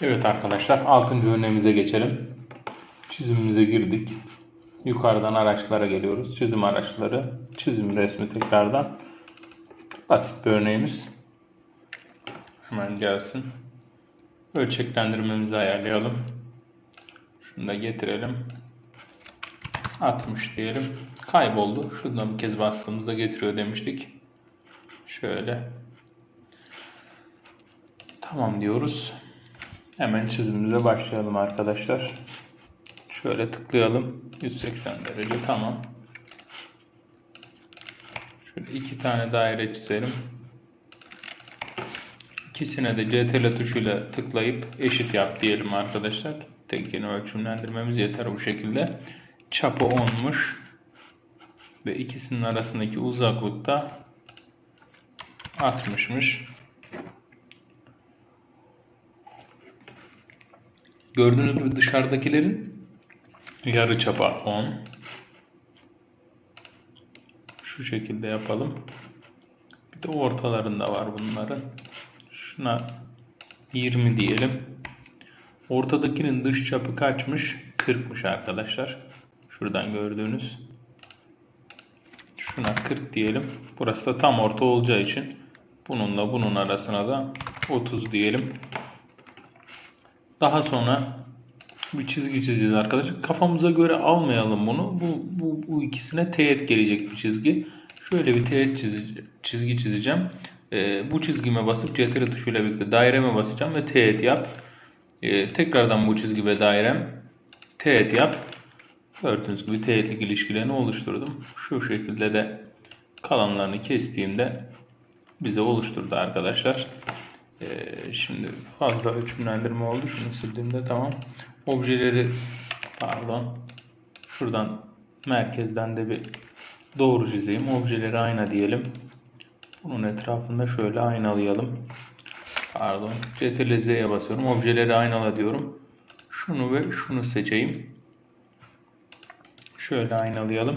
Evet arkadaşlar 6. örneğimize geçelim. Çizimimize girdik. Yukarıdan araçlara geliyoruz. Çizim araçları, çizim resmi tekrardan. Basit bir örneğimiz. Hemen gelsin. Ölçeklendirmemizi ayarlayalım. Şunu da getirelim. 60 diyelim. Kayboldu. Şuradan bir kez bastığımızda getiriyor demiştik. Şöyle. Tamam diyoruz. Hemen çizimimize başlayalım arkadaşlar. Şöyle tıklayalım. 180 derece tamam. Şöyle iki tane daire çizelim. İkisine de CTRL tuşuyla tıklayıp eşit yap diyelim arkadaşlar. Tek yeni ölçümlendirmemiz yeter bu şekilde. Çapı 10'muş. Ve ikisinin arasındaki uzaklık da 60'mış. Gördüğünüz gibi dışarıdakilerin yarı çapa 10. Şu şekilde yapalım. Bir de ortalarında var bunların. Şuna 20 diyelim. Ortadakinin dış çapı kaçmış? 40'mış arkadaşlar. Şuradan gördüğünüz. Şuna 40 diyelim. Burası da tam orta olacağı için bununla bunun arasına da 30 diyelim. Daha sonra bir çizgi çizeceğiz arkadaşlar. Kafamıza göre almayalım bunu. Bu, bu, bu ikisine teğet gelecek bir çizgi. Şöyle bir teğet çizi, çizgi çizeceğim. Ee, bu çizgime basıp CTRL tuşuyla birlikte daireme basacağım ve teğet yap. Ee, tekrardan bu çizgi ve dairem teğet yap. Gördüğünüz gibi teğetlik ilişkilerini oluşturdum. Şu şekilde de kalanlarını kestiğimde bize oluşturdu arkadaşlar. Ee, şimdi fazla ölçümlendirme oldu. Şunu sildiğimde tamam. Objeleri pardon. Şuradan merkezden de bir doğru çizeyim. Objeleri ayna diyelim. Bunun etrafında şöyle aynalayalım. Pardon. Ctrl Z'ye basıyorum. Objeleri aynala diyorum. Şunu ve şunu seçeyim. Şöyle aynalayalım.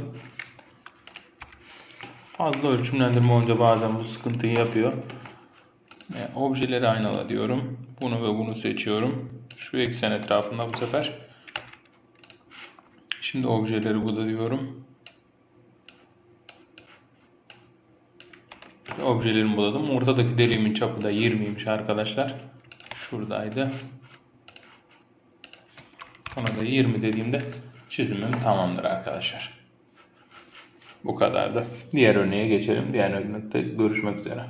Fazla ölçümlendirme olunca bazen bu sıkıntıyı yapıyor. Yani objeleri aynala diyorum. Bunu ve bunu seçiyorum. Şu eksen etrafında bu sefer. Şimdi objeleri bu da diyorum. Objelerimi buladım. Ortadaki deliğimin çapı da 20'ymiş arkadaşlar. Şuradaydı. Ona da 20 dediğimde çizimim tamamdır arkadaşlar. Bu kadardı. Diğer örneğe geçelim. Diğer örnekte görüşmek üzere.